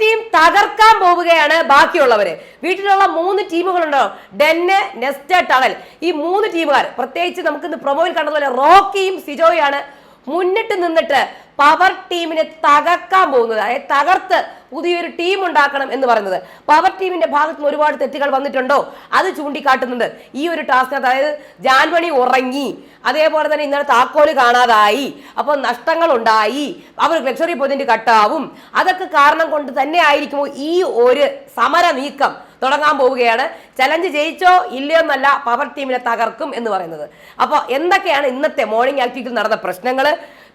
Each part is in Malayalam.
ടീം തകർക്കാൻ പോവുകയാണ് ബാക്കിയുള്ളവര്. വീട്ടിലുള്ള മൂന്ന് ടീമുകളുണ്ടോ? ഡെന്ന് നെസ്റ്റ് ടണൽ. ഈ മൂന്ന് ടീമുകാർ പ്രത്യേകിച്ച് നമുക്ക് ഇന്ന് പ്രൊമോയിൽ കണ്ടതുപോലെ റോക്കിയും സിജോയും ആണ് മുന്നിട്ട് നിന്നിട്ട് പവർ ടീമിനെ തകർക്കാൻ പോകുന്നത്. അതായത് തകർത്ത് പുതിയൊരു ടീം ഉണ്ടാക്കണം എന്ന് പറയുന്നത്. പവർ ടീമിന്റെ ഭാഗത്ത് നിന്ന് ഒരുപാട് തെറ്റുകൾ വന്നിട്ടുണ്ടോ? അത് ചൂണ്ടിക്കാട്ടുന്നുണ്ട് ഈ ഒരു ടാസ്കിനകത്ത് അതായത് ജാൻമണി ഉറങ്ങി അതേപോലെ തന്നെ ഇന്നലെ താക്കോൽ കാണാതായി അപ്പോൾ നഷ്ടങ്ങൾ ഉണ്ടായി അവർ ലക്ഷറി പോയിന്റ് കട്ടാവും. അതൊക്കെ കാരണം കൊണ്ട് തന്നെ ആയിരിക്കുമോ ഈ ഒരു സമര നീക്കം തുടങ്ങാൻ പോവുകയാണ്? ചലഞ്ച് ജയിച്ചോ ഇല്ലയോ എന്നല്ല പവർ ടീമിനെ തകർക്കും എന്ന് പറയുന്നത്. അപ്പോൾ എന്തൊക്കെയാണ് ഇന്നത്തെ മോർണിംഗ് ആക്ടിവിറ്റിയിൽ നടന്ന പ്രശ്നങ്ങൾ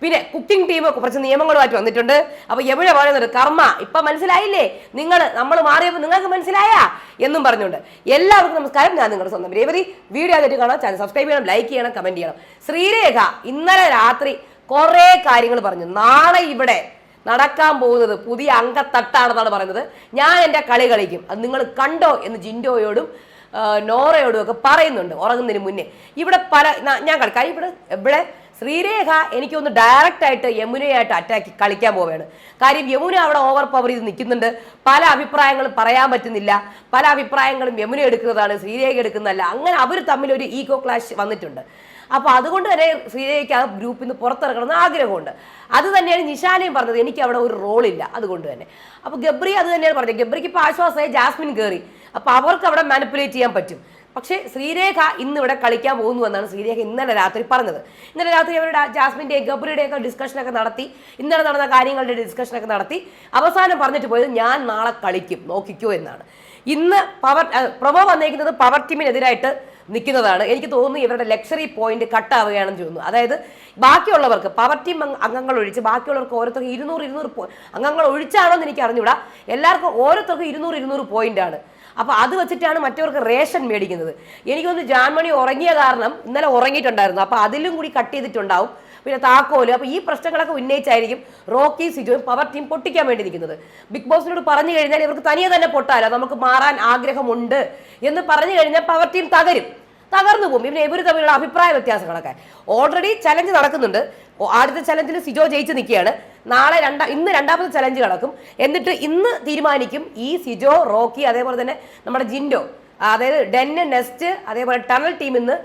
പിന്നെ കുക്കിംഗ് ടീം കുറച്ച് നിയമങ്ങളുമായിട്ട് വന്നിട്ടുണ്ട്. അപ്പൊ എവിടെ പറയുന്നത്? കർമ്മ. ഇപ്പൊ മനസ്സിലായില്ലേ? നിങ്ങൾ നമ്മൾ മാറിയപ്പോൾ നിങ്ങൾക്ക് മനസ്സിലായ? എന്നും പറഞ്ഞുകൊണ്ട്. എല്ലാവർക്കും നമസ്കാരം. ഞാൻ നിങ്ങളുടെ സ്വന്തം രേവതി. വീഡിയോ ആദ്യമായിട്ട് കാണാം ചാനൽ സബ്സ്ക്രൈബ് ചെയ്യണം ലൈക്ക് ചെയ്യണം കമന്റ് ചെയ്യണം. ശ്രീരേഖ ഇന്നലെ രാത്രി കുറേ കാര്യങ്ങൾ പറഞ്ഞു. നാളെ ഇവിടെ നടക്കാൻ പോകുന്നത് പുതിയ അങ്കത്തട്ടാണെന്നാണ് പറയുന്നത്. ഞാൻ എന്റെ കളി കളിക്കും. അത് നിങ്ങൾ കണ്ടോ എന്ന് ജിൻഡോയോടും നോറയോടും ഒക്കെ പറയുന്നുണ്ട്. ഉറങ്ങുന്നതിന് മുന്നേ. ഇവിടെ പല ഞാൻ കളിക്കാം ഇവിടെ ഇവിടെ ശ്രീരേഖ എനിക്കൊന്ന് ഡയറക്റ്റ് ആയിട്ട് യമുനയായിട്ട് അറ്റാക്ക് കളിക്കാൻ പോവുകയാണ്. കാര്യം യമുന അവിടെ ഓവർ പവർ ചെയ്ത് നിൽക്കുന്നുണ്ട്. പല അഭിപ്രായങ്ങളും പറയാൻ പറ്റുന്നില്ല. പല അഭിപ്രായങ്ങളും യമുന എടുക്കുന്നതാണ് ശ്രീരേഖ എടുക്കുന്നതല്ല. അങ്ങനെ അവർ തമ്മിൽ ഒരു ഈഗോ ക്ലാഷ് വന്നിട്ടുണ്ട്. അപ്പോൾ അതുകൊണ്ട് തന്നെ ശ്രീരേഖയ്ക്ക് ആ ഗ്രൂപ്പിൽ നിന്ന് പുറത്തിറങ്ങണമെന്ന് ആഗ്രഹമുണ്ട്. അത് തന്നെയാണ് നിഷാനയും പറഞ്ഞത്. എനിക്ക് അവിടെ ഒരു റോളില്ല അതുകൊണ്ട് തന്നെ. അപ്പോൾ ഗബ്രി അത് തന്നെയാണ് പറഞ്ഞത്. ഗബ്രിക്ക് ഇപ്പോൾ ആശ്വാസമായി ജാസ്മിൻ കയറി അപ്പോൾ അവർക്ക് അവിടെ മാനിപ്പുലേറ്റ് ചെയ്യാൻ പറ്റും. പക്ഷേ ശ്രീരേഖ ഇന്ന് ഇവിടെ കളിക്കാൻ പോകുന്നു എന്നാണ് ശ്രീരേഖ ഇന്നലെ രാത്രി പറഞ്ഞത്. ഇന്നലെ രാത്രി അവരുടെ ജാസ്മിന്റെ ഗബ്രിയുടെയൊക്കെ ഡിസ്കഷനൊക്കെ നടത്തി ഇന്നലെ നടന്ന കാര്യങ്ങളുടെ ഡിസ്കഷനൊക്കെ നടത്തി. അവസാനം പറഞ്ഞിട്ട് പോയത് ഞാൻ നാളെ കളിക്കും നോക്കിക്കോ എന്നാണ്. ഇന്ന് പവർ പ്രൊമോ വന്നേക്കുന്നത് പവർ ടീമിനെതിരായിട്ട് നിൽക്കുന്നതാണ്. എനിക്ക് തോന്നുന്നു ഇവരുടെ ലക്ഷറി പോയിന്റ് കട്ട് ആവുകയാണെന്ന് തോന്നുന്നു. അതായത് ബാക്കിയുള്ളവർക്ക് പവർ ടീം അംഗങ്ങൾ ഒഴിച്ച് ബാക്കിയുള്ളവർക്ക് ഓരോരുത്തർക്ക് ഇരുന്നൂറ് ഇരുന്നൂറ് അംഗങ്ങൾ ഒഴിച്ചാണോ എന്ന് എനിക്ക് അറിഞ്ഞൂടാ എല്ലാവർക്കും ഓരോരുത്തർക്കും ഇരുന്നൂറ് ഇരുന്നൂറ് പോയിന്റ് ആണ്. അപ്പോൾ അത് വെച്ചിട്ടാണ് മറ്റവർക്ക് റേഷൻ മേടിക്കുന്നത്. എനിക്ക് എനിക്കൊന്ന് ജാൻമണി ഉറങ്ങിയ കാരണം ഇന്നലെ ഉറങ്ങിയിട്ടുണ്ടായിരുന്നു. അപ്പോൾ അതിലും കൂടി കട്ട് ചെയ്തിട്ടുണ്ടാവും. പിന്നെ താക്കോൽ. അപ്പോൾ ഈ പ്രശ്നങ്ങളൊക്കെ ഉന്നയിച്ചായിരിക്കും റോക്കി സിജോയും പവർ ടീം പൊട്ടിക്കാൻ വേണ്ടി നിൽക്കുന്നത്. ബിഗ് ബോസിനോട് പറഞ്ഞു കഴിഞ്ഞാൽ ഇവർക്ക് തനിയെ തന്നെ പൊട്ടാലോ നമുക്ക് മാറാൻ ആഗ്രഹമുണ്ട് എന്ന് പറഞ്ഞു കഴിഞ്ഞാൽ പവർ ടീം തകരും. തകർന്നു പോകും. ഇവന് ഇവർ തമ്മിലുള്ള അഭിപ്രായ വ്യത്യാസങ്ങളൊക്കെ. ഓൾറെഡി ചലഞ്ച് നടക്കുന്നുണ്ട്. ആദ്യത്തെ ചലഞ്ചിൽ സിജോ ജയിച്ച് നിൽക്കുകയാണ്. നാളെ രണ്ടാ ഇന്ന് രണ്ടാമത്തെ ചലഞ്ച് നടക്കും. എന്നിട്ട് ഇന്ന് തീരുമാനിക്കും ഈ സിജോ റോക്കി അതേപോലെ തന്നെ നമ്മുടെ ജിൻഡോ അതായത് ഡെന്ന് നെസ്റ്റ് അതേപോലെ ടണൽ ടീമിൽ നിന്ന്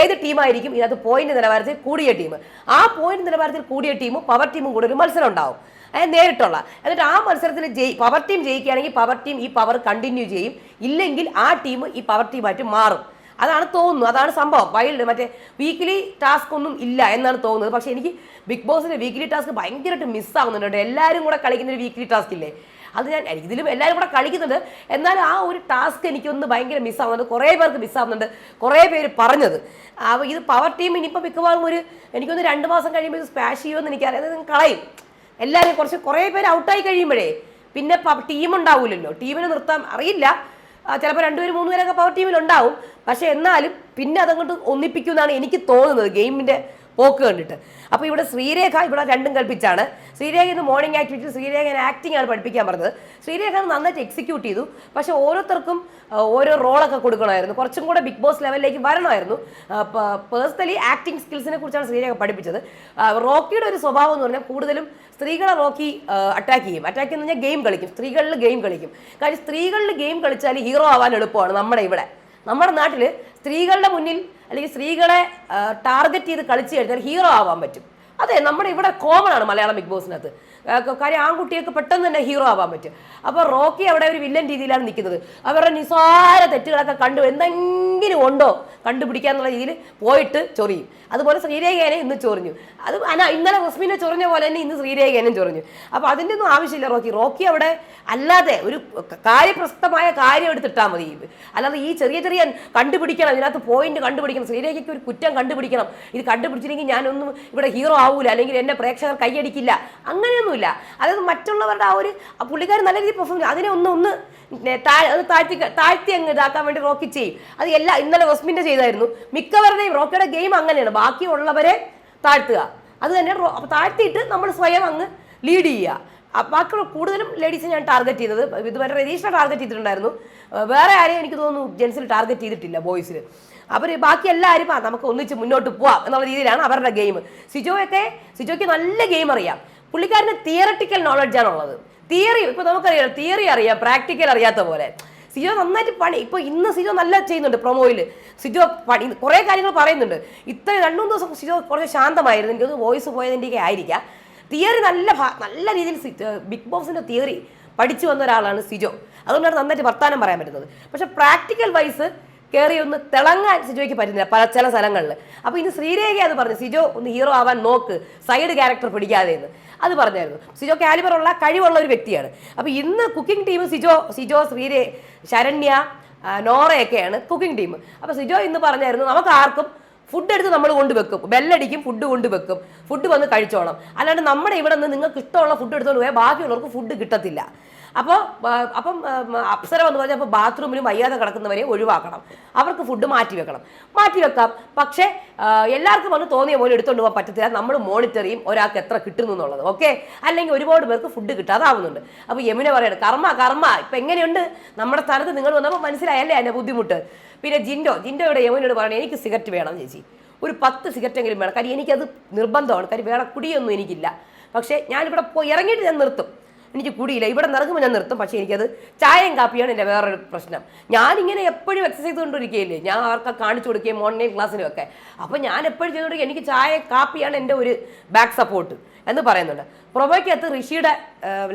ഏത് ടീമായിരിക്കും ഇതിനകത്ത് പോയിന്റ് നിലവാരത്തിൽ കൂടിയ ടീം? ആ പോയിന്റ് നിലവാരത്തിൽ കൂടിയ ടീമും പവർ ടീമും കൂടെ ഒരു മത്സരം ഉണ്ടാവും. അതായത് നേരിട്ടുള്ള. എന്നിട്ട് ആ മത്സരത്തിൽ ജയി പവർ ടീം ജയിക്കുകയാണെങ്കിൽ പവർ ടീം ഈ പവർ കണ്ടിന്യൂ ചെയ്യും. ഇല്ലെങ്കിൽ ആ ടീം ഈ പവർ ടീമായിട്ട് മാറും. അതാണ് തോന്നുന്നു അതാണ് സംഭവം. വൈൽഡ് മറ്റേ വീക്കിലി ടാസ്ക് ഒന്നും ഇല്ല എന്നാണ് തോന്നുന്നത്. പക്ഷേ എനിക്ക് ബിഗ് ബോസിന്റെ വീക്കിലി ടാസ്ക് ഭയങ്കരമായിട്ട് മിസ്സാവുന്നുണ്ട് എല്ലാവരും കൂടെ കളിക്കുന്ന ഒരു വീക്കിലി ടാസ്ക് ഇല്ലേ? അത് ഞാൻ ഇതിലും എല്ലാവരും കൂടെ കളിക്കുന്നുണ്ട്. എന്നാൽ ആ ഒരു ടാസ്ക് എനിക്കൊന്ന് ഭയങ്കര മിസ്സാവുന്നുണ്ട് കുറേ പേർക്ക് മിസ്സാവുന്നുണ്ട് കുറേ പേര് പറഞ്ഞത്. ഇത് പവർ ടീം ഇനിയിപ്പോൾ മിക്കവാറും ഒരു എനിക്കൊന്ന് രണ്ട് മാസം കഴിയുമ്പോൾ ഇത് സ്പാഷ് ചെയ്യുമെന്ന് എനിക്കറിയാം. കളയും. എല്ലാവരും കുറച്ച് കുറേ പേര് ഔട്ടായി കഴിയുമ്പോഴേ പിന്നെ ടീം ഉണ്ടാവില്ലല്ലോ ടീമിനെ നിർത്താൻ അറിയില്ല. ചിലപ്പോൾ രണ്ടുപേരും മൂന്നുപേരൊക്കെ പവർ ടീമിൽ ഉണ്ടാവും. പക്ഷേ എന്നാലും പിന്നെ അതങ്ങോട്ട് ഒന്നിപ്പിക്കുമെന്നാണ് എനിക്ക് തോന്നുന്നത്. ഗെയിമിന്റെ പോക്ക് കണ്ടിട്ട്. അപ്പോൾ ഇവിടെ ശ്രീരേഖ ഇവിടെ രണ്ടും കൽപ്പിച്ചാണ്. ശ്രീരേഖ ഇന്ന് മോർണിംഗ് ആക്ടിവിറ്റി ശ്രീരേഖ ആക്ടിംഗ് ആണ് പഠിപ്പിക്കാൻ പറഞ്ഞത്. ശ്രീരേഖ നന്നായിട്ട് എക്സിക്യൂട്ട് ചെയ്തു. പക്ഷേ ഓരോരുത്തർക്കും ഓരോ റോളൊക്കെ കൊടുക്കണമായിരുന്നു. കുറച്ചും കൂടെ ബിഗ് ബോസ് ലെവലിലേക്ക് വരണമായിരുന്നു. പേഴ്സണലി ആക്ടിങ് സ്കിൽസിനെ കുറിച്ചാണ് ശ്രീരേഖ പഠിപ്പിച്ചത്. റോക്കിയുടെ ഒരു സ്വഭാവം എന്ന് പറഞ്ഞാൽ കൂടുതലും സ്ത്രീകളെ റോക്കി അറ്റാക്ക് ചെയ്യും. അറ്റാക്ക് എന്ന് പറഞ്ഞാൽ ഗെയിം കളിക്കും. സ്ത്രീകളിൽ ഗെയിം കളിക്കും. കാര്യം സ്ത്രീകളിൽ ഗെയിം കളിച്ചാൽ ഹീറോ ആവാൻ എളുപ്പമാണ് നമ്മുടെ ഇവിടെ. നമ്മുടെ നാട്ടിൽ സ്ത്രീകളുടെ മുന്നിൽ അല്ലെങ്കിൽ സ്ത്രീകളെ ടാർഗറ്റ് ചെയ്ത് കളിച്ചു കഴിഞ്ഞാൽ ഹീറോ ആവാൻ പറ്റും. അതെ നമ്മുടെ ഇവിടെ കോമൺ ആണ് മലയാളം ബിഗ് ബോസിനകത്ത്. കാര്യം ആൺകുട്ടിയൊക്കെ പെട്ടെന്ന് തന്നെ ഹീറോ ആവാൻ പറ്റും. അപ്പോൾ റോക്കി അവിടെ ഒരു വില്ലൻ രീതിയിലാണ് നിൽക്കുന്നത്. അവരുടെ നിസാര തെറ്റുകളൊക്കെ കണ്ടു. എന്തെങ്കിലും ഉണ്ടോ കണ്ടുപിടിക്കാന്നുള്ള രീതിയിൽ പോയിട്ട് ചൊറിയും. അതുപോലെ ശ്രീരേഖേനെ ഇന്ന് ചൊറിഞ്ഞു. അത് ഇന്നലെ റസ്മിനെ ചൊറിഞ്ഞ പോലെ തന്നെ ഇന്ന് ശ്രീരേഖേനും ചൊറിഞ്ഞു. അപ്പോൾ അതിന്റെ ഒന്നും ആവശ്യമില്ല റോക്കി. റോക്കി അവിടെ അല്ലാതെ ഒരു കാര്യപ്രസക്തമായ കാര്യം എടുത്തിട്ടാൽ മതി. അല്ലാതെ ഈ ചെറിയ ചെറിയ കണ്ടുപിടിക്കണം ഇതിനകത്ത് പോയിന്റ് കണ്ടുപിടിക്കണം ശ്രീരേഖയ്ക്ക് ഒരു കുറ്റം കണ്ടുപിടിക്കണം. ഇത് കണ്ടുപിടിച്ചില്ലെങ്കിൽ ഞാനൊന്നും ഇവിടെ ഹീറോ ആവൂല അല്ലെങ്കിൽ എന്നെ പ്രേക്ഷകർ കൈയടിക്കില്ല. അങ്ങനെയൊന്നുമില്ല അതായത് മറ്റുള്ളവരുടെ ആ ഒരു പുള്ളിക്കാരൻ നല്ല രീതിയിൽ പെർഫോം ചെയ്യും. അതിനെ ഒന്ന് ഒന്ന് താഴ്ത്തി താഴ്ത്തി അങ്ങ് ഇതാക്കാൻ വേണ്ടി റോക്കി ചെയ്യും. അത് എല്ലാ ഇന്നലെ റസ്മിന്റെ ചെയ്തായിരുന്നു. മിക്കവരുടെയും റോക്കിയുടെ ഗെയിം അങ്ങനെയാണ്. ബാക്കിയുള്ളവരെ താഴ്ത്തുക. അത് തന്നെ താഴ്ത്തിയിട്ട് നമ്മൾ സ്വയം അങ്ങ് ലീഡ് ചെയ്യുക. ബാക്കി കൂടുതലും ലേഡീസ് ഞാൻ ടാർഗറ്റ് ചെയ്തത്. ഇതുവരെ രതീഷിനെ ടാർഗറ്റ് ചെയ്തിട്ടുണ്ടായിരുന്നു. വേറെ ആരെയും എനിക്ക് തോന്നുന്നു ജെൻസിൽ ടാർഗറ്റ് ചെയ്തിട്ടില്ല ബോയ്സിൽ അവർ ബാക്കി എല്ലാവരും നമുക്ക് ഒന്നിച്ച് മുന്നോട്ട് പോവാം എന്നുള്ള രീതിയിലാണ് അവരുടെ ഗെയിം. സിജോയൊക്കെ സിജോയ്ക്ക് നല്ല ഗെയിം അറിയാം. പുള്ളിക്കാരന് തിയറട്ടിക്കൽ നോളജാണ് ഉള്ളത് തിയറി ഇപ്പൊ നമുക്കറിയാം തിയറി അറിയാം പ്രാക്ടിക്കൽ അറിയാത്ത പോലെ. സിജോ നന്നായിട്ട് പണി ഇപ്പൊ ഇന്ന് സിജോ നല്ല ചെയ്യുന്നുണ്ട് പ്രൊമോയിൽ സിജോ പണി കുറേ കാര്യങ്ങൾ പറയുന്നുണ്ട്. ഇത്ര രണ്ടു മൂന്ന് ദിവസം സിജോ കുറച്ച് ശാന്തമായിരുന്നു. എനിക്കൊന്ന് വോയിസ് പോയതിന്റെയൊക്കെ ആയിരിക്കാം. തിയറി നല്ല നല്ല രീതിയിൽ ബിഗ് ബോസിന്റെ തിയറി പഠിച്ചു വന്ന ഒരാളാണ് സിജോ. അതുകൊണ്ടാണ് നന്നായിട്ട് വർത്താനം പറയാൻ പറ്റുന്നത്. പക്ഷെ പ്രാക്ടിക്കൽ വൈസ് കയറി ഒന്ന് തിളങ്ങാൻ സിജോയ്ക്ക് പറ്റുന്നില്ല പല ചില സ്ഥലങ്ങളിൽ. അപ്പോൾ ഇനി ശ്രീരേഖ അത് പറഞ്ഞു സിജോ ഒന്ന് ഹീറോ ആവാൻ നോക്ക് സൈഡ് ക്യാരക്ടർ പിടിക്കാതെ എന്ന്. അത് പറഞ്ഞായിരുന്നു. സിജോ കാലിബറുള്ള കഴിവുള്ള ഒരു വ്യക്തിയാണ്. അപ്പോൾ ഇന്ന് കുക്കിംഗ് ടീം സിജോ സിജോ ശ്രീരേ ശരണ്യ നോറയൊക്കെയാണ് കുക്കിംഗ് ടീം അപ്പോൾ സിജോ ഇന്ന് പറഞ്ഞായിരുന്നു നമുക്ക് ആർക്കും ഫുഡ് എടുത്ത് നമ്മൾ കൊണ്ടുവെക്കും ബെല്ലടിക്കും ഫുഡ് കൊണ്ടുവെക്കും ഫുഡ് വന്ന് കഴിച്ചോണം. അല്ലാണ്ട് നമ്മുടെ ഇവിടെ നിന്ന് നിങ്ങൾക്ക് ഇഷ്ടമുള്ള ഫുഡ് എടുത്തുകൊണ്ട് പോയാൽ ബാക്കിയുള്ളവർക്ക് ഫുഡ് കിട്ടത്തില്ല. അപ്പോൾ അപ്പം അപ്സര വന്ന് പറഞ്ഞാൽ അപ്പോൾ ബാത്റൂമിലും വയ്യാതെ കിടക്കുന്നവരെ ഒഴിവാക്കണം. അവർക്ക് ഫുഡ് മാറ്റി വെക്കണം. മാറ്റി വെക്കാം. പക്ഷേ എല്ലാവർക്കും വന്ന് തോന്നിയ പോലെ എടുത്തുകൊണ്ട് പോകാൻ പറ്റത്തില്ല. നമ്മൾ മോണിറ്റർ ചെയ്യും ഒരാൾക്ക് എത്ര കിട്ടുന്നു എന്നുള്ളത്. ഓക്കെ അല്ലെങ്കിൽ ഒരുപാട് പേർക്ക് ഫുഡ് കിട്ടാതാവുന്നുണ്ട്. അപ്പോൾ യമുന പറയണം കർമ്മ കർമ്മ ഇപ്പം എങ്ങനെയുണ്ട്? നമ്മുടെ സ്ഥലത്ത് നിങ്ങൾ വന്നപ്പോൾ മനസ്സിലായല്ലേ അതിന്റെ ബുദ്ധിമുട്ട്. പിന്നെ ജിൻഡോ ജിൻഡോയുടെ യമുനോട് പറയണേ എനിക്ക് സിഗരറ്റ് വേണം ചേച്ചി. ഒരു പത്ത് സിഗരറ്റ് എങ്കിലും വേണം. കാര്യം എനിക്കത് നിർബന്ധമാണ്. കാര്യം വേറെ കുടിയൊന്നും എനിക്കില്ല. പക്ഷേ ഞാനിവിടെ പോയി ഇറങ്ങിയിട്ട് ഞാൻ നിർത്തും. എനിക്ക് കുടിയില്ല. ഇവിടെ നിറങ്ങുമ്പോൾ ഞാൻ നിർത്തും. പക്ഷേ എനിക്കത് ചായയും കാപ്പിയാണ് എന്റെ വേറൊരു പ്രശ്നം. ഞാനിങ്ങനെ എപ്പോഴും എക്സസൈസ് ചെയ്തുകൊണ്ടിരിക്കുകയില്ലേ ഞാൻ അവർക്ക് കാണിച്ചു കൊടുക്കുകയും മോർണിംഗ് ക്ലാസ്സിലും ഒക്കെ അപ്പോൾ ഞാൻ എപ്പോഴും ചെയ്തുകൊണ്ടിരിക്കുക എനിക്ക് ചായ കാപ്പിയാണ് എന്റെ ഒരു ബാക്ക് സപ്പോർട്ട് എന്ന് പറയുന്നുണ്ട്. പ്രൊബോയ്ക്കകത്ത് ഋഷിയുടെ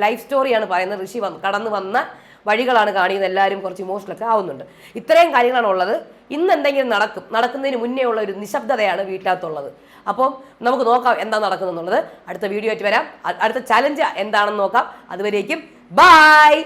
ലൈഫ് സ്റ്റോറിയാണ് പറയുന്നത്. ഋഷി വന്ന് കടന്നു വന്ന വഴികളാണ് കാണിക്കുന്നത്. എല്ലാവരും കുറച്ച് ഇമോഷണലൊക്കെ ആവുന്നുണ്ട്. ഇത്രയും കാര്യങ്ങളാണ് ഉള്ളത് ഇന്ന് എന്തെങ്കിലും നടക്കും. നടക്കുന്നതിന് മുന്നേ ഉള്ള ഒരു നിശബ്ദതയാണ് വീട്ടിനകത്തുള്ളത്. അപ്പോൾ നമുക്ക് നോക്കാം എന്താ നടക്കുന്നുള്ളത് അടുത്ത വീഡിയോ ആയിട്ട് വരാം അടുത്ത ചലഞ്ച് എന്താണെന്ന് നോക്കാം. അതുവരേക്കും. ബായ്